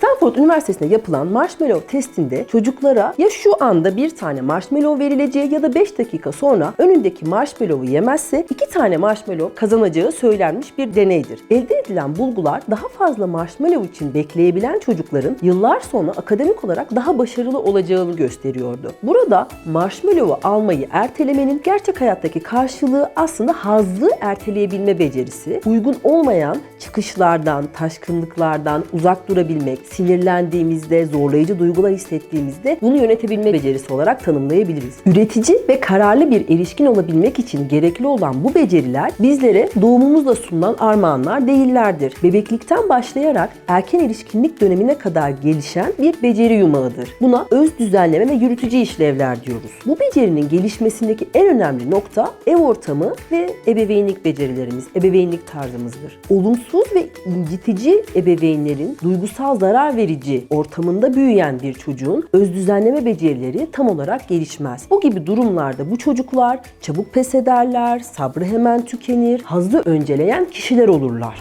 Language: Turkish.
Stanford Üniversitesi'nde yapılan marshmallow testinde çocuklara ya şu anda bir tane marshmallow verileceği ya da 5 dakika sonra önündeki marshmallow'u yemezse iki tane marshmallow kazanacağı söylenmiş bir deneydir. Elde edilen bulgular daha fazla marshmallow için bekleyebilen çocukların yıllar sonra akademik olarak daha başarılı olacağını gösteriyordu. Burada marshmallow'u almayı ertelemenin gerçek hayattaki karşılığı aslında hazzı erteleyebilme becerisi. Uygun olmayan çıkışlardan, taşkınlıklardan uzak durabilmek, sinirlendiğimizde, zorlayıcı duygular hissettiğimizde bunu yönetebilme becerisi olarak tanımlayabiliriz. Üretici ve kararlı bir erişkin olabilmek için gerekli olan bu beceriler bizlere doğumumuzla sunulan armağanlar değillerdir. Bebeklikten başlayarak erken erişkinlik dönemine kadar gelişen bir beceri yumağıdır. Buna öz düzenleme ve yürütücü işlevler diyoruz. Bu becerinin gelişmesindeki en önemli nokta ev ortamı ve ebeveynlik becerilerimiz, ebeveynlik tarzımızdır. Olumsuz ve incitici ebeveynlerin duygusal zarar verici ortamında büyüyen bir çocuğun öz düzenleme becerileri tam olarak gelişmez. Bu gibi durumlarda bu çocuklar çabuk pes ederler, sabrı hemen tükenir, hazzı önceleyen kişiler olurlar.